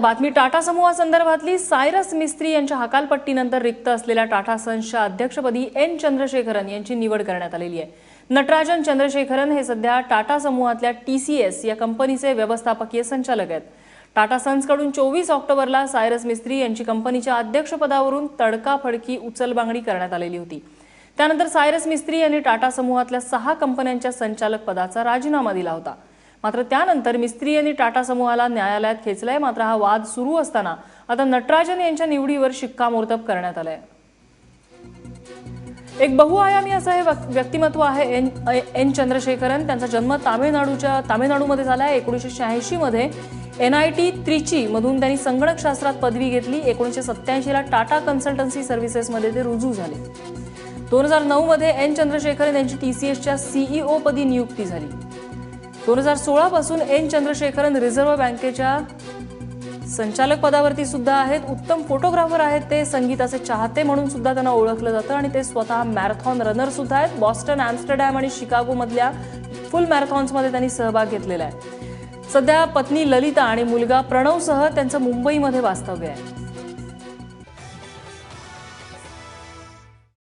बातमी टाटा समूहासंदर्भातली सायरस मिस्त्री यांच्या हकालपट्टीनंतर रिक्त असलेल्या टाटा सन्सच्या अध्यक्षपदी एन चंद्रशेखरन यांची निवड करण्यात आलेली आहे. नटराजन चंद्रशेखरन हे सध्या टाटा समूहातल्या टी सी एस या कंपनीचे व्यवस्थापकीय संचालक आहेत. टाटा सन्सकडून चोवीस ऑक्टोबरला सायरस मिस्त्री यांची कंपनीच्या अध्यक्षपदावरून तडकाफडकी उचलबांगडी करण्यात आलेली होती. त्यानंतर सायरस मिस्त्री यांनी टाटा समूहातल्या सहा कंपन्यांच्या संचालक पदाचा राजीनामा दिला होता. मात्र त्यानंतर मिस्त्री यांनी टाटा समूहाला न्यायालयात खेचलाय. मात्र हा वाद सुरू असताना आता नटराजन यांच्या निवडीवर शिक्कामोर्तब करण्यात आलंय. एक बहुआयामी असं हे व्यक्तिमत्व आहे एन एन चंद्रशेखरन. त्यांचा जन्म तामिळनाडूच्या तामिळनाडूमध्ये झाला आहे. एकोणीसशे शहाऐंशीमध्ये एन आय टी त्रिची मधून त्यांनी संगणकशास्त्रात पदवी घेतली. एकोणीसशे सत्याऐंशीला टाटा कन्सल्टन्सी सर्व्हिसेसमध्ये ते रुजू झाले. दोन हजार नऊमध्ये एन चंद्रशेखरन यांची टी सी एसच्या सीईओ पदी नियुक्ती झाली. दोन हजार सोळा पासून एन चंद्रशेखरन रिझर्व्ह बँकेच्या संचालक पदावरती सुद्धा आहेत. उत्तम फोटोग्राफर आहेत. ते संगीताचे चाहते म्हणून सुद्धा त्यांना ओळखलं जातं आणि ते स्वतः मॅरेथॉन रनर सुद्धा आहेत. बॉस्टन ॲम्स्टरडॅम आणि शिकागो मधल्या फुल मॅरेथॉन्समध्ये त्यांनी सहभाग घेतलेला आहे. सध्या पत्नी ललिता आणि मुलगा प्रणवसह त्यांचं मुंबईमध्ये वास्तव्य आहे.